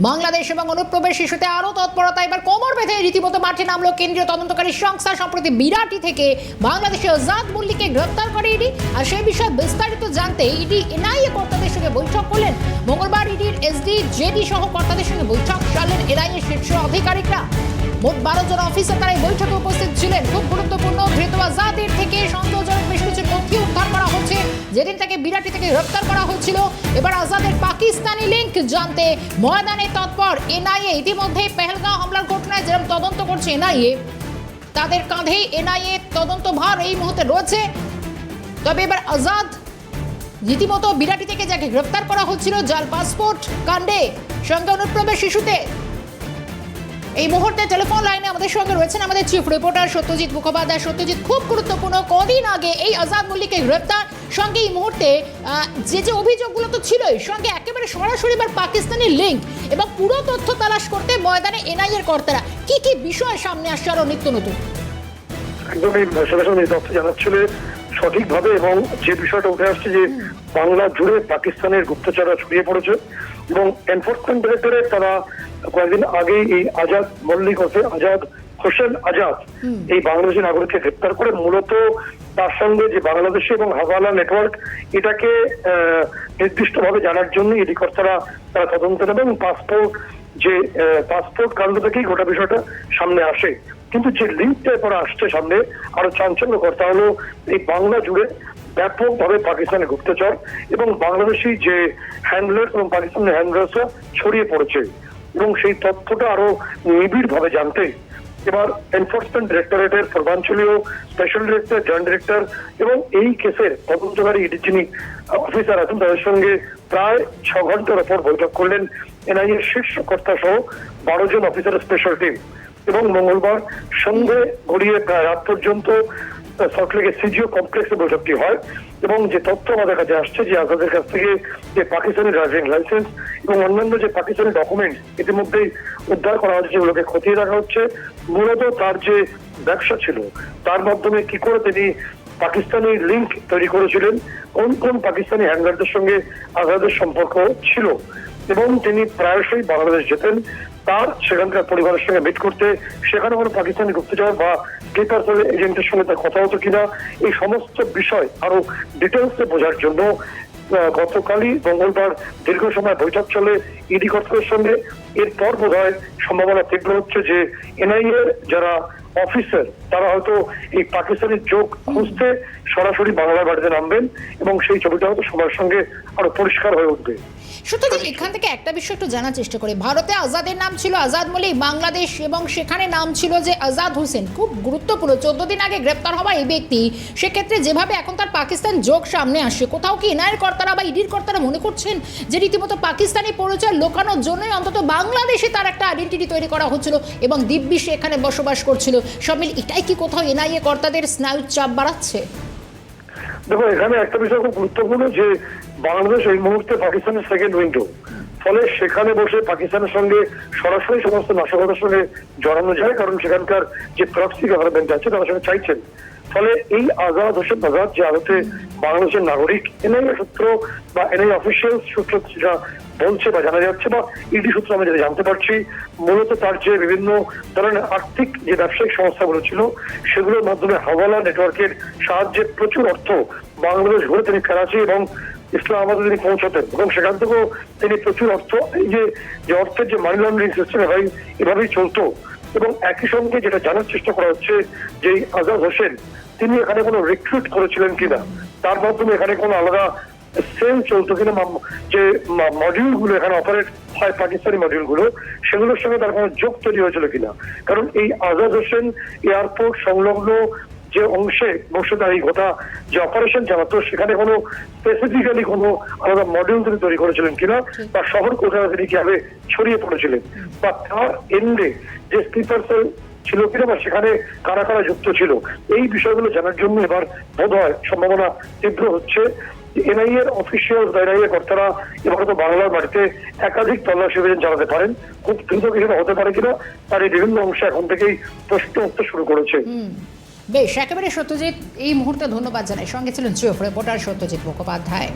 বাংলাদেশ এবং অনুপ্রবেশ শিশুতে আরও তৎপরতা। এবার কোমর বেঁধে রীতিমতো মাঠে নামলো কেন্দ্রীয় তদন্তকারী সংস্থা। সম্প্রতি বিরাটি থেকে বাংলাদেশে আজাদ মল্লিককে গ্রেপ্তার করে ইডি। আর সেই বিষয়ে বিস্তারিত জানতে ইডি এনআইএ কর্তাদের সঙ্গে বৈঠক করলেন। মঙ্গলবার ইডির এসডি, জেডি সহ কর্তাদের সঙ্গে বৈঠক চালেন এনআইএ শীর্ষ আধিকারিকরা। মোট বারো জন অফিসার তারা এই বৈঠকে উপস্থিত ছিলেন। খুব গুরুত্বপূর্ণ ধৃত আজাদের থেকে সন্দেহজনক বেশ কিছু নথি উদ্ধার করা হচ্ছে। যেদিন তাকে বিরাটি থেকে গ্রেপ্তার করা হচ্ছিল, এবার আজাদের পাকিস্তানি লিঙ্ক জানতে ময়দানে তৎপর এনআইএ ইতিমধ্যে পেহেলগাঁও হামলার ঘটনায় যেরকম তদন্ত করছে এনআইএ, তাদের কাঁধে এনআইএ তদন্ত ভার এই মুহূর্তে রয়েছে। তবে এবার আজাদ, রীতিমতো বিরাটি থেকে যাকে গ্রেপ্তার করা হচ্ছিল, যার পাসপোর্ট কাণ্ডে সঙ্গে অনুপ্রবেশ শিশুতে এই মুহূর্তে টেলিফোন লাইনে আমাদের সঙ্গে রয়েছেন আমাদের চিফ রিপোর্টার সত্যজিৎ মুখোপাধ্যায়। সত্যজিৎ, খুব গুরুত্বপূর্ণ, কদিন আগে এই আজাদ মল্লিককে গ্রেপ্তার। সঙ্গে এই মুহূর্তে যে যে অভিযোগগুলো তো ছিলই, সঙ্গে একেবারে সরাসরি এবার পাকিস্তানি লিঙ্ক এবং পুরো তথ্য তালাশ করতে ময়দানে এনআইএর কর্তারা কি কি বিষয় সামনে আসছে আরও নিত্য নতুন? একদমই তথ্য জানাচ্ছিল সঠিকভাবে এবং যে বিষয়টা উঠে আসছে যে বাংলা জুড়ে পাকিস্তানের গুপ্তচররা ছড়িয়ে পড়েছে এবং এনফোর্সমেন্ট ডিরেক্টরেট তারা কয়েকদিন আগে এই আজাদ মল্লিক ওরফে আজাদ হোসেন আজাদ এই বাংলাদেশি নাগরিককে গ্রেপ্তার করে মূলত তার সঙ্গে যে বাংলাদেশি এবং হাওয়ালা নেটওয়ার্ক এটাকে আহ, নির্দিষ্টভাবে জানার জন্য এডি কর্তারা তারা তদন্ত নেবে এবং পাসপোর্ট যে পাসপোর্ট কাণ্ড থেকেই গোটা বিষয়টা সামনে আসে। কিন্তু যে লিঙ্কটা এরপর আসছে সামনে আরও চাঞ্চল্যকর তা হলো এই বাংলা জুড়ে ব্যাপকভাবে পাকিস্তানের গুপ্তচর এবং বাংলাদেশি যে হ্যান্ডলার এবং পাকিস্তানের হ্যান্ডলার্সরা ছড়িয়ে পড়েছে এবং সেই তথ্যটা আরও নিবিড় ভাবে জানতে এবার এনফোর্সমেন্ট ডিরেক্টরেটের পূর্বাঞ্চলীয় স্পেশাল ডিরেক্টর জয়েন্ট ডিরেক্টর এবং এই কেসের তদন্তকারী ইডি যিনি অফিসার আছেন, তাদের সঙ্গে প্রায় ছ ঘণ্টার ওপর বৈঠক করলেন এনআইএ শীর্ষ কর্তা সহ বারো জন অফিসারের স্পেশাল টিম এবং মঙ্গলবার সন্ধে গড়িয়ে প্রায় রাত পর্যন্ত সল্টলেকের সিজিও কমপ্লেক্সে বৈঠকটি হয় এবং যে তথ্য আমাদের কাছে আসছে যে আজাদের কাছ থেকে যে পাকিস্তানি ড্রাইভিং লাইসেন্স এবং অন্যান্য যে পাকিস্তানি ডকুমেন্ট ইতিমধ্যেই উদ্ধার করা হচ্ছে খতিয়ে হচ্ছে, মূলত তার যে ব্যবসা ছিল, তার মাধ্যমে কি করে তিনি পাকিস্তানি লিঙ্ক তৈরি করেছিলেন, কোন কোন পাকিস্তানি হ্যান্ডলারদের সঙ্গে আজাদের সম্পর্ক ছিল এবং তিনি প্রায়শই বাংলাদেশ যেতেন, তার সেখানকার পরিবারের সঙ্গে মিট করতে, সেখানে কোনো পাকিস্তানি গুপ্তচর বা পেপার এজেন্টের সঙ্গে তার কথা হতো কিনা, এই সমস্ত বিষয় আরও ডিটেলসে বোঝার জন্য গতকালই মঙ্গলবার দীর্ঘ সময় বৈঠক চলে ইডি কর্তৃপক্ষের সঙ্গে। এরপর বোধ হয় সম্ভাবনা তীব্র হচ্ছে যে এনআইএ যারা অফিসার তারা হয়তো এই পাকিস্তানের চোখ খুঁজতে সরাসরি বাংলা বাড়িতে নামবেন এবং সেই ছবিটা হয়তো সবার সঙ্গে আরও পরিষ্কার হয়ে উঠবে। সত্যজিৎ এখান থেকে একটা বিষয় একটু জানার চেষ্টা করি। ভারতে আজাদের নাম ছিল আজাদ মল্লিক বাংলাদেশ এবং সেখানে নাম ছিল যে আজাদ হোসেন। খুব গুরুত্বপূর্ণ, চোদ্দ দিন আগে গ্রেপ্তার হওয়া এই ব্যক্তি, সেক্ষেত্রে যেভাবে এখন তার পাকিস্তান যোগ সামনে আসে, কোথাও কি এনআইয়ের কর্তারা বা ইডির কর্তারা মনে করছেন যে রীতিমতো পাকিস্তানি পরিচয় লোকানোর জন্যই অন্তত বাংলাদেশে তার একটা আইডেন্টিটি তৈরি করা হচ্ছিল এবং দিব্যি সে এখানে বসবাস করছিল? সব মিল এটাই কি কোথাও এনআইএ কর্তাদের স্নায়ুর চাপ বাড়াচ্ছে? দেখো, এখানে একটা বিষয় খুব গুরুত্বপূর্ণ যে বাংলাদেশ এই মুহূর্তে পাকিস্তানের সেকেন্ড উইন্ডো ফলে সেখানে বসে পাকিস্তানের সঙ্গে সরাসরি সমস্ত নাশকতার সঙ্গে জড়ানো যায়, কারণ সেখানকার যে প্রক্সি গভর্নমেন্ট আছে, তারা সঙ্গে চাইছেন। ফলে এই আজাদ হোসেন আজাদ যে আদতে বাংলাদেশের নাগরিক, এনআই সূত্র বা এনআই অফিসিয়াল সূত্র যেটা বলছে বা জানা যাচ্ছে বা ইডি সূত্র আমি যেটা জানতে পারছি, মূলত তার যে বিভিন্ন ধরনের আর্থিক যে ব্যবসায়িক সংস্থাগুলো ছিল, সেগুলোর মাধ্যমে হাওয়ালা নেটওয়ার্কের সাহায্যে প্রচুর অর্থ বাংলাদেশ ঘুরে তিনি করাচি এবং ইসলামাবাদে তিনি পৌঁছতেন এবং সেখান থেকেও তিনি প্রচুর অর্থ, এই যে যে অর্থের যে মানি লন্ডারিং সিস্টেম এভাবেই চলতো। এবং একই সঙ্গে যেটা জানার চেষ্টা করা হচ্ছে যে আজাদ হোসেন, তিনি এখানে কোনো রিক্রুট করেছিলেন কিনা? তার মাধ্যমে এখানে কোনো আলাদা সেল চলতো কিনা? যে মডিউলগুলো এখানে অপারেট হয়, পাকিস্তানি মডিউলগুলো সেগুলোর সঙ্গে তার কোনো যোগ তৈরি হয়েছিল কিনা? কারণ এই আজাদ হোসেন এয়ারপোর্ট সংলগ্ন যে অংশে এই গোটা যে অপারেশন চালাতো সেখানে কোনো স্পেসিফিক্যালি কোনো আলাদা মডিউল তিনি তৈরি করেছিলেন কিনা বা শহর কোথাও তিনি কীভাবে ছড়িয়ে পড়েছিলেন বা তার এন্ডে যে স্লিপার সেল ছিল কিনা বা সেখানে কারা কারা যুক্ত ছিল এই বিষয়গুলো জানার জন্য এবার বোধ হয় সম্ভাবনা তীব্র হচ্ছে। এনআই এর অফিসিয়াল এনআই এর কর্তারা এবার তো বাংলার বাড়িতে একাধিক তল্লাশি অভিযান চালাতে পারেন। খুব দ্রুত কিছু হতে পারে কিনা তার এই বিভিন্ন অংশে এখন থেকেই প্রশ্ন উঠতে শুরু করেছে। বেশ একেবারে সত্যজিৎ এই মুহূর্তে ধন্যবাদ জানাই। সঙ্গে ছিলেন সুয়ফ রিপোর্টার সত্যজিৎ মুখোপাধ্যায়।